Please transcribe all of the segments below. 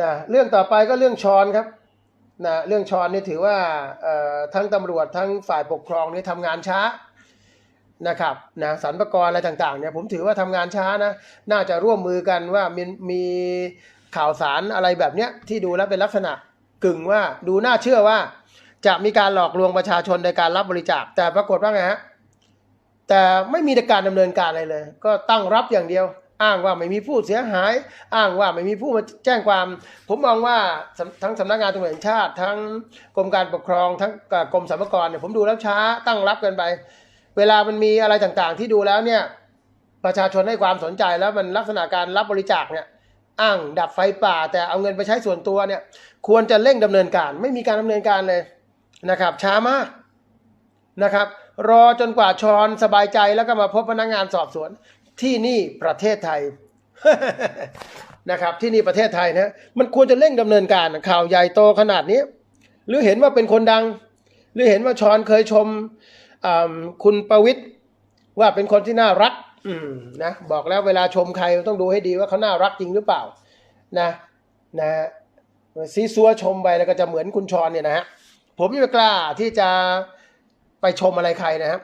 นะเรื่องต่อไปก็เรื่องชอนครับนะเรื่องชอนนี่ถือว่าเอ่อทั้งตำรวจทั้งฝ่ายปกครองนี่ทำงานช้านะครับนะสรรพากรอะไรต่างๆเนี่ยผมถือว่าทำงานช้านะน่าจะร่วมมือกันว่ามีมีข่าวสารอะไรแบบเนี้ยที่ดูแล้วเป็นลักษณะกึ่งว่าดูน่าเชื่อว่าจะมีการหลอกลวงประชาชนในการรับบริจาคแต่ปรากฏว่าไงฮะแต่ไม่มีการดำเนินการอะไรเลย ก็ตั้งรับอย่างเดียว อ้างว่าไม่มีผู้เสียหาย อ้างว่าไม่มีผู้มาแจ้งความ ผมมองว่าทั้งสำนักงานตำรวจแห่งชาติ ทั้งกรมการปกครอง ทั้งกรมสรรพากรเนี่ยผมดูแล้วช้าตั้งรับกันไป เวลามันมีอะไรต่างๆ ที่ดูแล้วเนี่ยประชาชนให้ความสนใจแล้วมันลักษณะการรับบริจาคเนี่ยอ้างดับไฟป่า แต่เอาเงินไปใช้ส่วนตัวเนี่ยควรจะเร่งดำเนินการ ไม่มีการดำเนินการเลยนะครับ ช้ามากนะครับ รอจนกว่าชอนสบายใจแล้วก็มาพบพนักงานสอบสวน ที่นี่ประเทศไทยนะครับที่นี่ประเทศไทยนะมันควรจะเร่งดำเนินการข่าวใหญ่โตขนาดนี้ หรือเห็นว่าเป็นคนดัง หรือเห็นว่าชอนเคยชมคุณประวิทย์ว่าเป็นคนที่น่ารักนะบอกแล้วเวลาชมใครต้องดูให้ดีว่าเขาน่ารักจริงหรือเปล่านะนะซีซัวชมไปแล้วก็จะเหมือนคุณชอนเนี่ยนะฮะผมไม่กล้าที่จะไปชมอะไรใครนะครับ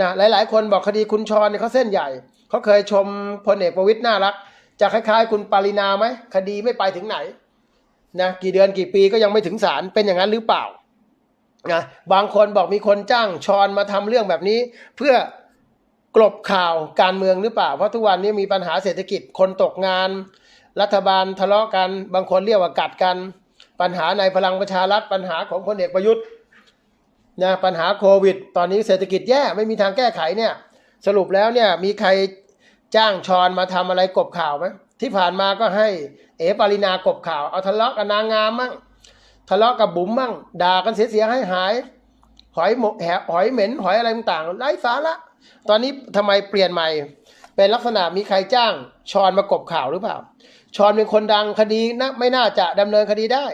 นะหลาย ๆ คนบอกคดีคุณชรเนี่ยเขาเส้นใหญ่ เขาเคยชมพลเอกประวิตยน่ารัก จะคล้ายๆ คุณปารินาไหมคดีไม่ไปถึงไหนนะกี่เดือนกี่ปีก็ยังไม่ถึงศาลเป็นอย่างนั้นหรือเปล่านะบางคนบอกมีคนจ้างชรมาทำเรื่องแบบนี้ เพื่อกลบข่าวการเมืองหรือเปล่า เพราะทุกวันนี้มีปัญหาเศรษฐกิจคนตกงาน รัฐบาลทะเลาะกัน บางคนเรียกว่ากัดกัน ปัญหาในพลังประชารัฐปัญหาของพลเอกประยุทธ์นะปัญหาโควิด ตอนนี้เศรษฐกิจแย่ไม่มีทางแก้ไขเนี่ย สรุปแล้วเนี่ยมีใครจ้างชอนมาทำอะไรกบข่าวไหมที่ผ่านมาก็ให้เอปารินากบข่าว เอาทะเลาะกับนางงามมั่งทะเลาะกับบุ๋มมั่งด่ากันเสียๆให้หายหอยหมกแหหอยเหม็นหอยอะไรต่างๆไร้สาระตอนนี้ทำไมเปลี่ยนใหม่ เป็นลักษณะมีใครจ้างชอนมากบข่าวหรือเปล่า ชอนเป็นคนดังคดีนะไม่น่าจะดำเนินคดีได้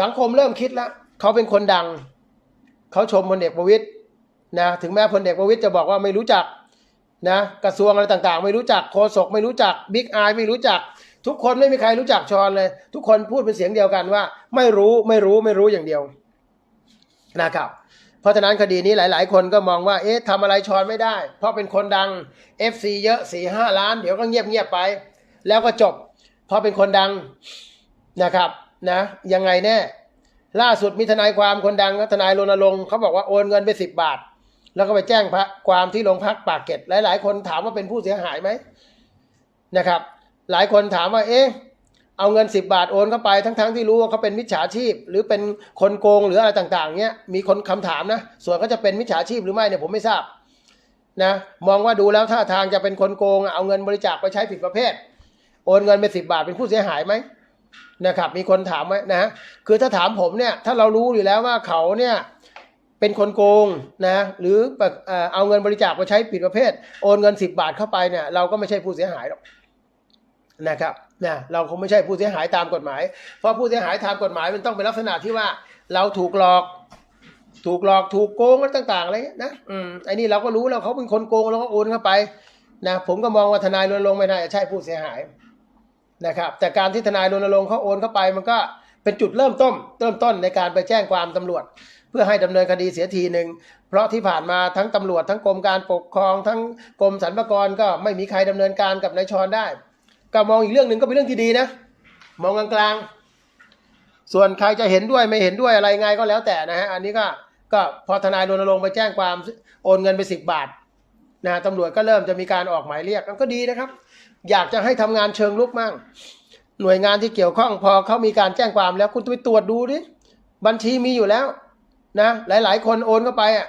สังคมเริ่มคิดแล้วเขาเป็นคนดัง เขาชมพลเอกประวิตยนะถึงแม้พลเอกประวิตยจะบอกว่าไม่รู้จัก นะกระทรวงอะไรต่างๆ ไม่รู้จักโฆษกไม่รู้จักบิ๊กไอไม่รู้จัก ทุกคนไม่มีใครรู้จักชอนเลย ทุกคนพูดเป็นเสียงเดียวกันว่า ไม่รู้ไม่รู้ไม่รู้อย่างเดียวนะครับเพราะฉะนั้นคดีนี้หลาย ๆ คนก็มองว่าเอ๊ะทำอะไรชอนไม่ได้ เพราะเป็นคนดัง FC เยอะสี่ห้าล้าน เดี๋ยวก็เงียบเงียบไป แล้วก็จบ เพราะเป็นคนดังนะครับนะยังไงแน่ ล่าสุดมีทนายความคนดังทนายรณรงค์เขาบอกว่าโอนเงินไปสิบบาท แล้วก็ไปแจ้งพระความที่โรงพักปากเกร็ดหลาย ๆ คนถามว่าเป็นผู้เสียหายไหมนะครับ หลายคนถามว่าเอ๊ะเอาเงินสิบบาทโอนเข้าไปทั้งๆที่รู้ว่าเขาเป็นมิจฉาชีพ หรือเป็นคนโกงหรืออะไรต่างๆเนี้ยมีคนคำถามนะส่วนเขาจะเป็นมิจฉาชีพหรือไม่เนี่ยผมไม่ทราบนะมองว่าดูแล้วท่าทางจะเป็นคนโกง เอาเงินบริจาคไปใช้ผิดประเภท โอนเงินไปสิบบาทเป็นผู้เสียหายไหมนะครับ มีคนถามไว้นะคือถ้าถามผมเนี่ยถ้าเรารู้อยู่แล้วว่าเขาเนี่ย เป็นคนโกงนะหรือแบบเอาเงินบริจาคไปใช้ผิดประเภท โอนเงิน 10 บาทเข้าไปเนี่ยเราก็ไม่ใช่ผู้เสียหายหรอกนะครับนะเราคงไม่ใช่ผู้เสียหายตามกฎหมาย เพราะผู้เสียหายตามกฎหมายมันต้องเป็นลักษณะที่ว่าเราถูกหลอก ถูกหลอกถูกโกงอะไรต่างๆอะไรเงี้ยนะอืมไอ้นี่เราก็รู้แล้วเขาเป็นคนโกงเราก็โอนเข้าไปนะผมก็มองว่าทนายรณรงค์ไม่น่าจะใช่ผู้เสียหายนะครับแต่การที่ทนายรณรงค์เขาโอนเข้าไปมันก็ เป็นจุดเริ่มต้นเริ่มต้นในการไปแจ้งความตำรวจ เพื่อให้ดำเนินคดีเสียทีหนึ่งเพราะที่ผ่านมาทั้งตำรวจทั้งกรมการปกครอง ทั้งกรมสรรพากรก็ไม่มีใครดำเนินการกับนายชอนได้ ก็มองอีกเรื่องหนึ่งก็เป็นเรื่องที่ดีนะ มองกลางๆส่วนใครจะเห็นด้วยไม่เห็นด้วยอะไรไงก็แล้วแต่นะฮะอันนี้ก็ก็พอทนายรณรงค์ไปแจ้งความโอนเงินไปสิบบาทนะตำรวจก็เริ่มจะมีการออกหมายเรียกก็ดีนะครับ อยากจะให้ทำงานเชิงลุกมั่ง หน่วยงานที่เกี่ยวข้องพอเขามีการแจ้งความแล้วคุณไปตรวจดูดิบัญชีมีอยู่แล้วนะหลาย ๆ คนโอนเข้าไปอะ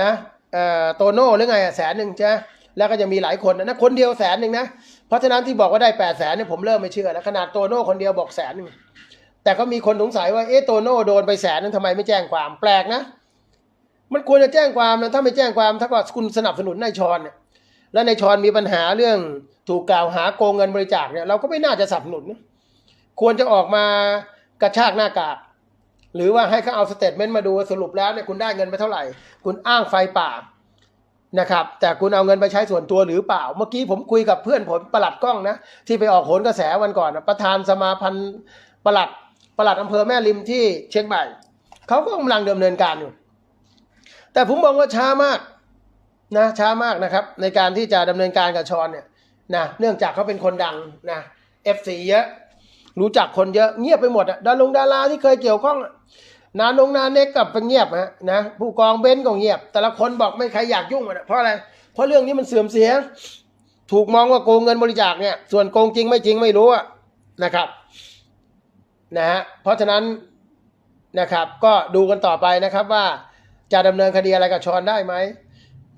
นะเอ่อโตโน่หรือไงอะแสนหนึ่งใช่แล้วก็จะมีหลายคนนะนะคนเดียวแสนหนึ่งนะเพราะฉะนั้นที่บอกว่าได้แปดแสนเนี่ยผมเริ่มไม่เชื่อแล้วขนาดโตโน่คนเดียวบอกแสนหนึ่งแต่ก็มีคนสงสัยว่าเอ๊ะโตโน่โดนไปแสนนึงทำไมไม่แจ้งความแปลกนะ มันควรจะแจ้งความนะถ้าไม่แจ้งความถ้าว่าคุณสนับสนุนนายชอนเนี่ย แล้วในชอนมีปัญหาเรื่องถูกกล่าวหาโกงเงินบริจาคเนี่ยเราก็ไม่น่าจะสนับสนุนนะควรจะออกมากระชากหน้ากากหรือว่าให้เขาเอาสเตทเมนต์มาดูสรุปแล้วเนี่ยคุณได้เงินไปเท่าไหร่ คุณอ้างไฟป่านะครับ แต่คุณเอาเงินไปใช้ส่วนตัวหรือเปล่า เมื่อกี้ผมคุยกับเพื่อนผมประหลัดกล้องนะ ที่ไปออกโหนกระแสวันก่อนประธานสมาพันธ์ปลัดประหลัดอำเภอแม่ริมที่เชียงใหม่เขาก็กำลังดำเนินการอยู่ แต่ผมมองว่าช้ามาก นะช้ามากนะครับ ในการที่จะดำเนินการกับชอนเนี่ยนะเนื่องจากเขาเป็นคนดังนะเอฟซีเยอะ รู้จักคนเยอะเงียบไปหมดอะดารงดาราที่เคยเกี่ยวข้องนานงนาเน็กกับไปเงียบฮะนะผู้กองเบนก็เงียบ แต่ละคนบอกไม่ใครอยากยุ่งอะเพราะอะไรเพราะเรื่องนี้มันเสื่อมเสีย ถูกมองว่าโกงเงินบริจาคเนี่ย ส่วนโกงจริงไม่จริงไม่รู้อะนะครับนะฮะเพราะฉะนั้นนะครับก็ดูกันต่อไปนะครับว่าจะดำเนินคดีอะไรกับชอนได้ไหม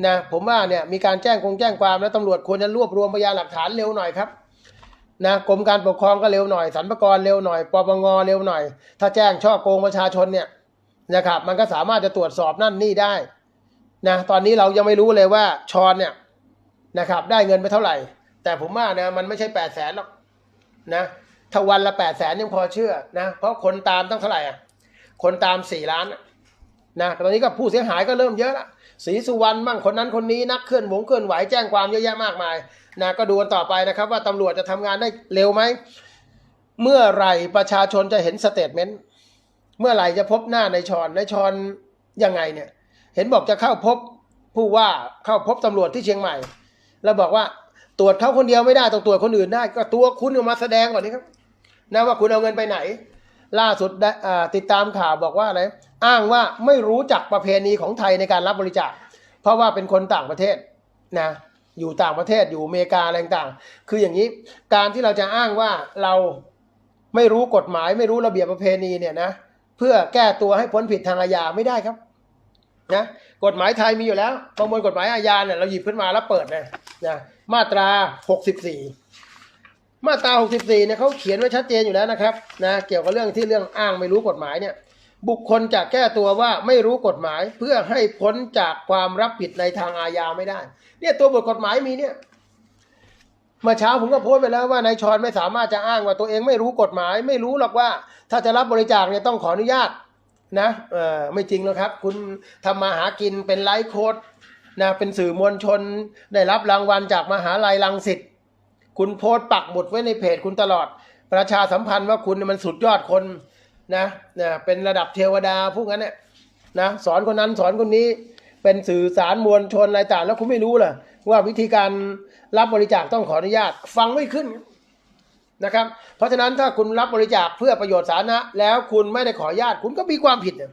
นะผมว่าเนี่ยมีการแจ้งคงแจ้งความแล้วตำรวจควรจะรวบรวมพยานหลักฐานเร็วหน่อยครับนะกรมการปกครองก็เร็วหน่อยสรรพากรเร็วหน่อยปปงเร็วหน่อย ถ้าแจ้งช่อโกงประชาชนเนี่ยนะครับ มันก็สามารถจะตรวจสอบนั่นนี่ได้นะตอนนี้เรายังไม่รู้เลยว่าชอนเนี่ยนะครับ ได้เงินไปเท่าไหร่ แต่ผมว่านะมันไม่ใช่แปดแสนหรอกนะถ้าวันละแปดแสนยังพอเชื่อนะเพราะคนตามตั้งเท่าไหร่อะคนตามสี่ล้านอะ นะตอนนี้ก็ผู้เสียหายก็เริ่มเยอะละศรีสุวรรณบ้างคนนั้นคนนี้นักเคลื่อนวงเคลื่อนไหวแจ้งความเยอะแยะมากมายนะก็ดูกันต่อไปนะครับว่าตำรวจจะทำงานได้เร็วไหมเมื่อไหร่ประชาชนจะเห็นสเตทเมนต์เมื่อไหร่จะพบหน้าในชอนในชอนยังไงเนี่ย เห็นบอกจะเข้าพบผู้ว่าเข้าพบตำรวจที่เชียงใหม่ แล้วบอกว่าตรวจเขาคนเดียวไม่ได้ต้องตรวจคนอื่นได้ ก็ตัวคุณออกมาแสดงก่อนนี้ครับนะว่าคุณเอาเงินไปไหน ล่าสุดได้ติดตามข่าวบอกว่าอะไรอ้างว่าไม่รู้จักประเพณีของไทยในการรับบริจาค เพราะว่าเป็นคนต่างประเทศนะอยู่ต่างประเทศอยู่อเมริกาอะไรต่างคืออย่างนี้การที่เราจะอ้างว่าเราไม่รู้กฎหมายไม่รู้ระเบียบประเพณีเนี่ยนะเพื่อแก้ตัวให้พ้นผิดทางอาญาไม่ได้ครับนะกฎหมายไทยมีอยู่แล้วประมวลกฎหมายอาญาเนี่ยเราหยิบขึ้นมาแล้วเปิดเลยนะมาตรา 64 มาตรา64เนี่ยเขาเขียนไว้ชัดเจนอยู่แล้วนะครับนะเกี่ยวกับเรื่องที่เรื่องอ้างไม่รู้กฎหมายเนี่ยบุคคลจะแก้ตัวว่าไม่รู้กฎหมายเพื่อให้พ้นจากความรับผิดในทางอาญาไม่ได้ เนี่ยตัวบทกฎหมายมีเนี่ยเมื่อเช้าผมก็โพสต์ไปแล้วว่านายชอนไม่สามารถจะอ้างว่าตัวเองไม่รู้กฎหมาย ไม่รู้หรอกว่า ถ้าจะรับบริจาคเนี่ยต้องขออนุญาตนะเออไม่จริงหรอกครับ คุณทำมาหากินเป็นไลฟ์โค้ดนะเป็นสื่อมวลชนได้รับรางวัลจากมหาลัยรังสิต คุณโพสต์ปักหมุดไว้ในเพจคุณตลอด ประชาสัมพันธ์ว่าคุณมันสุดยอดคนนะนะเป็นระดับเทวดาพวกนั้นเนี่ยนะสอนคนนั้นสอนคนนี้เป็นสื่อสารมวลชนอะไรต่างแล้วคุณไม่รู้เหรอว่าวิธีการรับบริจาคต้องขออนุญาตฟังไม่ขึ้นนะครับ เพราะฉะนั้นถ้าคุณรับบริจาคเพื่อประโยชน์สาธารณะแล้วคุณไม่ได้ขออนุญาตคุณก็มีความผิดเนี่ย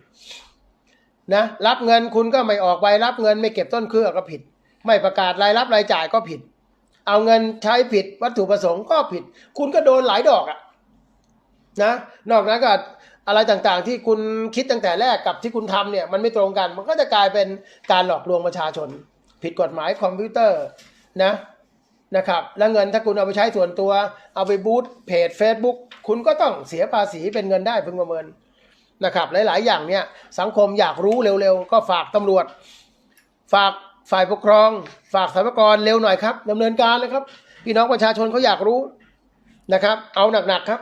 นะรับเงินคุณก็ไม่ออกใบรับเงินไม่เก็บต้นเครือก็ผิด ไม่ประกาศรายรับรายจ่ายก็ผิด เอาเงินใช้ผิดวัตถุประสงค์ก็ผิด คุณก็โดนหลายดอกอะนะ นอกนั้นก็อะไรต่างๆ ที่คุณคิดตั้งแต่แรกกับที่คุณทำเนี่ยมันไม่ตรงกัน มันก็จะกลายเป็นการหลอกลวงประชาชน ผิดกฎหมายคอมพิวเตอร์นะนะครับแล้วเงินถ้าคุณเอาไปใช้ส่วนตัว เอาไปบูตเพจ Facebook คุณก็ต้องเสียภาษีเป็นเงินได้พึงประเมินนะครับหลายๆ อย่างเนี่ยสังคมอยากรู้เร็วๆ ก็ฝากตำรวจ ฝาก ฝ่ายปกครอง ฝากสรรพากรเร็วหน่อยครับดำเนินการเลยครับ พี่น้องประชาชนเขาอยากรู้นะครับ เอาหนักๆครับ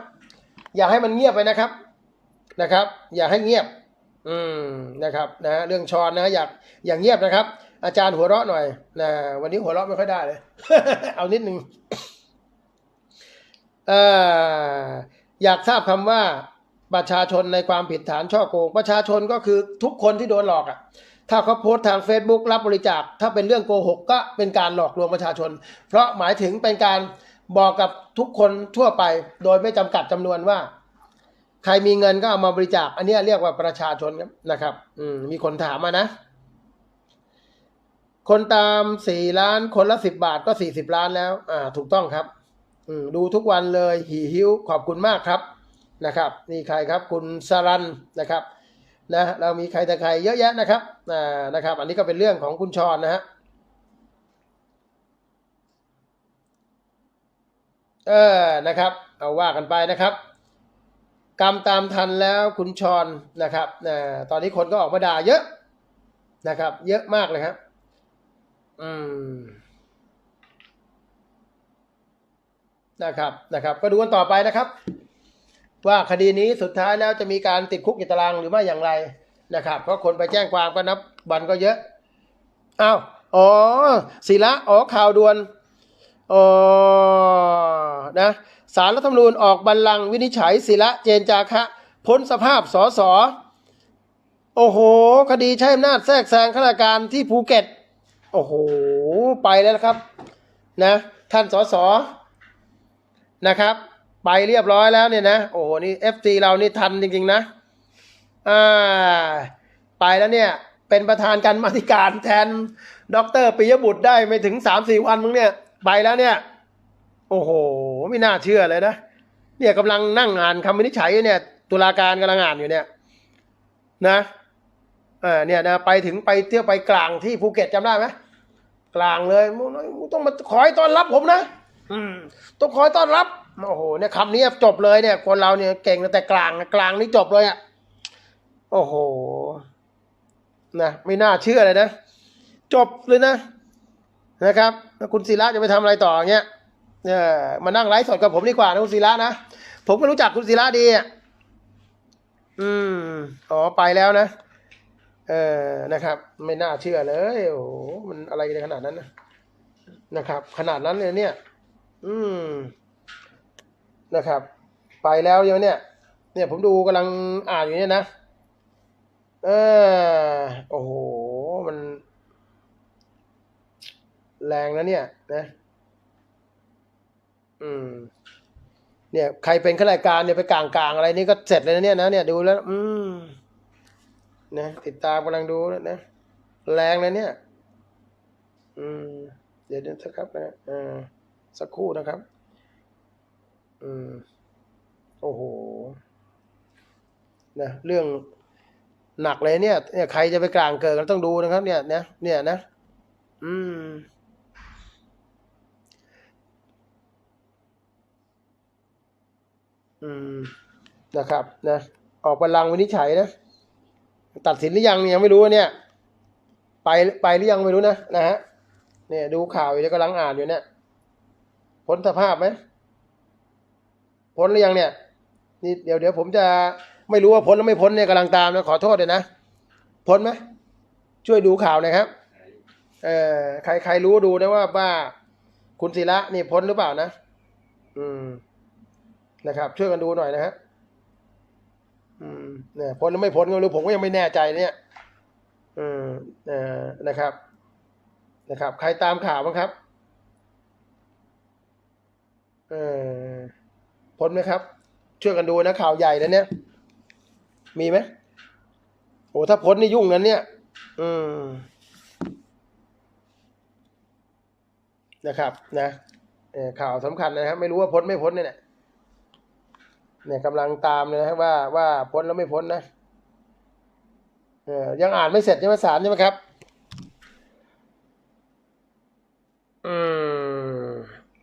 อย่าให้มันเงียบไปนะครับนะครับ อย่าให้เงียบ อืมนะครับนะเรื่องชอนนะอยากอย่างเงียบนะครับ อาจารย์หัวเราะหน่อยนะวันนี้หัวเราะไม่ค่อยได้เลย เอานิดหนึงเอ่ออยากทราบคำว่าประชาชนในความผิดฐานช่อโกงประชาชนก็คือทุกคนที่โดนหลอกอะ ถ้าเขาโพสต์ทาง Facebook รับบริจาค ถ้าเป็นเรื่องโกหกก็เป็นการหลอกลวงประชาชน เพราะหมายถึงเป็นการบอกกับทุกคนทั่วไป โดยไม่จำกัดจำนวนว่า ใครมีเงินก็เอามาบริจาค อันนี้เรียกว่าประชาชนครับนะครับ อืมมีคนถามมานะ คนตามสี่ล้านคนละสิบบาทก็สี่สิบล้านแล้ว อ่า ถูกต้องครับ อืมดูทุกวันเลยหิหิวขอบคุณมากครับนะครับ นี่ใครครับ คุณสรันนะครับ นะเรามีใครแต่ใครเยอะแยะนะครับอ่านะครับ อันนี้ก็เป็นเรื่องของคุณชอนนะฮะเออนะครับ เอาว่ากันไปนะครับกรรมตามทันแล้วคุณชอนนะครับนะตอนนี้คนก็ออกมาด่าเยอะนะครับ เยอะมากเลยครับ อืมนะครับนะครับ ก็ดูกันต่อไปนะครับ ว่าคดีนี้สุดท้ายแล้วจะมีการติดคุกติดตารางหรือไม่อย่างไรนะครับ เพราะคนไปแจ้งความก็นับวันก็เยอะอ้าวอ๋อศิละอ๋อข่าวด่วนเออนะสารรัฐธรรมนูญออกบัลลังก์วินิจฉัยศิระเจนจาคะพ้นสภาพสอสอโอ้โห คดีใช้อำนาจแทรกแซงข้าราชการที่ภูเก็ต โอ้โห ไปแล้วนะครับ นะ ท่านสอสอนะครับ ไปเรียบร้อยแล้วเนี่ยนะ โอ้โหนี่เอฟซีเรานี่ทันจริง ๆ นะ อ่า ไปแล้วเนี่ย เป็นประธานการมาธิการแทนดอกเตอรปิยบุตรได้ไม่ถึงสามสี่วันมึงเนี่ย ไปแล้วเนี่ย โอ้โห ไม่น่าเชื่อเลยนะ เนี่ยกำลังนั่งอ่านคำวินิจฉัยอยู่เนี่ย ตุลาการกำลังอ่านอยู่เนี่ย นะเออเนี่ยนะไปถึงไปเที่ยวไปกลางที่ภูเก็ตจำได้ไหมกลางเลยมึงมึงต้องมาขอให้ต้อนรับผมนะอืมต้องขอให้ต้อนรับ โอ้โหเนี่ยคำนี้จบเลยเนี่ย คนเราเนี่ยเก่งแต่กลางกลางนี่จบเลยอะโอ้โหนะไม่น่าเชื่อเลยนะ จบเลยนะ นะครับคุณศิระจะไปทำอะไรต่อเงี้ยเนี่ยมานั่งไลฟ์สดกับผมดีกว่านะคุณศิระนะผมก็รู้จักคุณศิระดีอะอืมอ๋อไปแล้วนะเออนะครับ ไม่น่าเชื่อเลยโอ้โหมันอะไรกันขนาดนั้นนะนะครับ ขนาดนั้นเลยเนี่ย อืม นะครับ ไปแล้วเดี๋ยวเนี่ย เนี่ยผมดูกำลังอ่านอยู่เนี่ยนะเออโอ้โห มัน แรงนะเนี่ยนะอืมเนี่ยใครเป็นข้าราชการเนี่ยไปกลางกลางอะไรนี่ก็เสร็จเลยนะเนี่ยนะเนี่ยดูแล้ว อืมนะติดตามกำลังดูนะนะแรงเลยเนี่ย อืม เดี๋ยวเดี๋ยวสักครับนะอ่าสักครู่นะครับ อืม โอ้โห นะ เรื่องหนักเลยเนี่ย เนี่ยใครจะไปกลางเกิดกันต้องดูนะครับ เนี่ยนะเนี่ยนะ อืม อืม นะครับ นะ ออกบัลลังวินิจฉัยนะ ตัดสินหรือยังยังไม่รู้เนี่ย ไปไปหรือยังไม่รู้นะนะฮะ เนี่ย ดูข่าวอยู่เนี่ยกำลังอ่านอยู่เนี่ย พ้นสภาพไหม พ้นหรือยังเนี่ยนี่เดี๋ยวเดี๋ยวผมจะไม่รู้ว่าพ้นหรือไม่พ้นเนี่ยกำลังตามนะขอโทษเลยนะ พ้นไหมช่วยดูข่าวหน่อยครับเอ่อใครใครรู้ดูนะว่าว่าคุณศิระนี่พ้นหรือเปล่านะ อืมนะครับ ช่วยกันดูหน่อยนะฮะอืมเนี่ยพ้นหรือไม่พ้นก็รู้ผมก็ยังไม่แน่ใจเนี่ยอืมเอ่อนะครับ นะครับ ใครตามข่าวบ้างครับ เออ พ้นไหมครับ ช่วยกันดูนะข่าวใหญ่นะเนี่ย มีไหมโอ้ถ้าพ้นนี่ยุ่งนั้นเนี่ย อืมนะครับ นะข่าวสำคัญนะครับ ไม่รู้ว่าพ้นไม่พ้นเนี่ยเนี่ยกำลังตามเลยนะว่าว่าพ้นแล้วไม่พ้นนะเออยังอ่านไม่เสร็จใช่ไหมสารใช่ไหมครับ อืม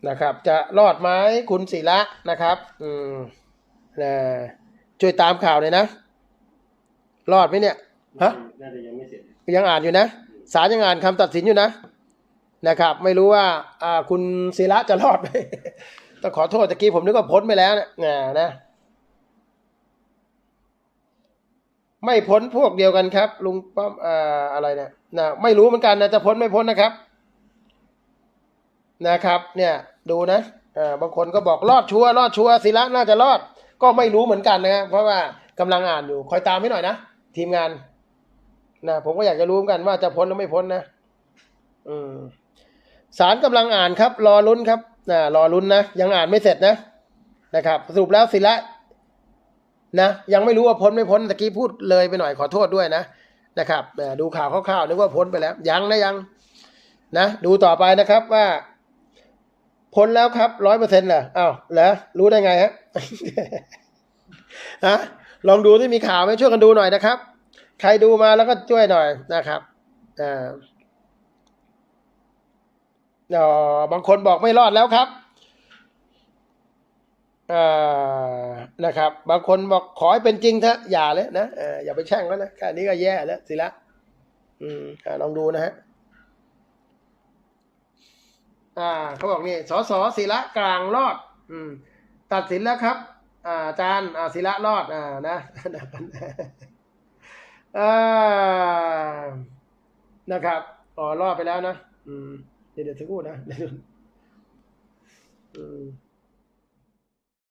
นะครับ จะรอดไหมคุณศิระนะครับ อืมนะช่วยตามข่าวเลยนะ รอดไหมเนี่ยฮะน่าจะยังไม่เสร็จยังอ่านอยู่นะศาลยังอ่านคำตัดสินอยู่นะ นะครับ ไม่รู้ว่า อ่า คุณศิระจะรอดไหมต้องขอโทษตะกี้ผมนึกว่าพ้นไปแล้วนะนะนะไม่พ้นพวกเดียวกันครับ ลุงป้อมอ่าอะไรเนี่ยนะไม่รู้เหมือนกันนะจะพ้นไม่พ้นนะครับ นะครับเนี่ยดูนะอ่าบางคนก็บอกรอดชัวรอดชัวร์ศิระน่าจะรอดก็ไม่รู้เหมือนกันนะครับเพราะว่ากำลังอ่านอยู่คอยตามให้หน่อยนะทีมงานนะผมก็อยากจะรู้เหมือนกันว่าจะพ้นหรือไม่พ้นนะอืมศาลกำลังอ่านครับ รอลุ้นครับนะรอลุ้นนะยังอ่านไม่เสร็จนะนะครับสรุปแล้วศิระนะยังไม่รู้ว่าพ้นไม่พ้นตะกี้พูดเลยไปหน่อยขอโทษด้วยนะนะครับดูข่าวคร่าวๆนึกว่าพ้นไปแล้ว ยังนะยัง นะ ดูต่อไปนะครับว่า พ้นแล้วครับร้อยเปอร์เซ็นต์เหรออ้าวเหรอรู้ได้ไงฮะฮะลองดูที่มีข่าวไหมช่วยกันดูหน่อยนะครับ ใครดูมาแล้วก็ช่วยหน่อยนะครับอ่าอ๋อบางคนบอกไม่รอดแล้วครับอ่านะครับ บางคนบอกขอให้เป็นจริงเถอะอย่าเลยนะอออย่าไปแช่งแล้วนะแค่นี้ก็แย่แล้วสิละ อืมอ่าลองดูนะฮะ่าเขาบอกนี่สสศิละกลางรอด อืม ตัดสินแล้วครับ อ่าจารย์อ่าศิละรอดอ่านะนะครับอ๋อรอดไปแล้วนะ อืม เดี๋ยวเดี๋ยวสักครู่นะเดี๋ยวอืม